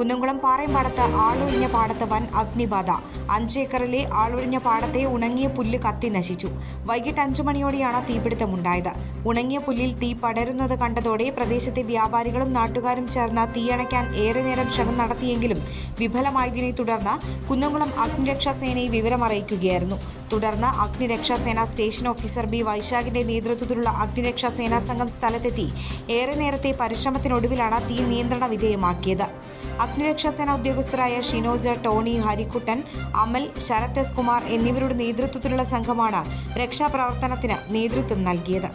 കുന്നംകുളം പാറയമ്പാടത്ത് ആളൊഴിഞ്ഞ പാടത്ത് വൻ അഗ്നിബാധ. അഞ്ചേക്കറിലെ ആളൊഴിഞ്ഞ പാടത്തെ ഉണങ്ങിയ പുല്ല് കത്തി നശിച്ചു. വൈകിട്ട് അഞ്ചു മണിയോടെയാണ് തീപിടുത്തമുണ്ടായത്. ഉണങ്ങിയ പുല്ലിൽ തീ പടരുന്നത് കണ്ടതോടെ പ്രദേശത്തെ വ്യാപാരികളും നാട്ടുകാരും ചേർന്ന് തീയണയ്ക്കാൻ ഏറെ നേരം ശ്രമം നടത്തിയെങ്കിലും വിഫലമായതിനെ തുടർന്ന് കുന്നംകുളം അഗ്നിരക്ഷാ സേനയെ വിവരമറിയിക്കുകയായിരുന്നു. തുടർന്ന് അഗ്നിരക്ഷാ സേന സ്റ്റേഷൻ ഓഫീസർ ബി വൈശാഖിന്റെ നേതൃത്വത്തിലുള്ള അഗ്നിരക്ഷാ സേനാ സംഘം സ്ഥലത്തെത്തി. ഏറെ നേരത്തെ പരിശ്രമത്തിനൊടുവിലാണ് തീ നിയന്ത്രണ വിധേയമാക്കിയത്. അഗ്നിരക്ഷാ സേന ഉദ്യോഗസ്ഥരായ ഷിനോജ ടോണി ഹരിക്കുട്ടൻ അമൽ ശരത് എസ് കുമാർ എന്നിവരുടെ നേതൃത്വത്തിലുള്ള സംഘമാണ് രക്ഷാപ്രവർത്തനത്തിന് നേതൃത്വം നൽകിയത്.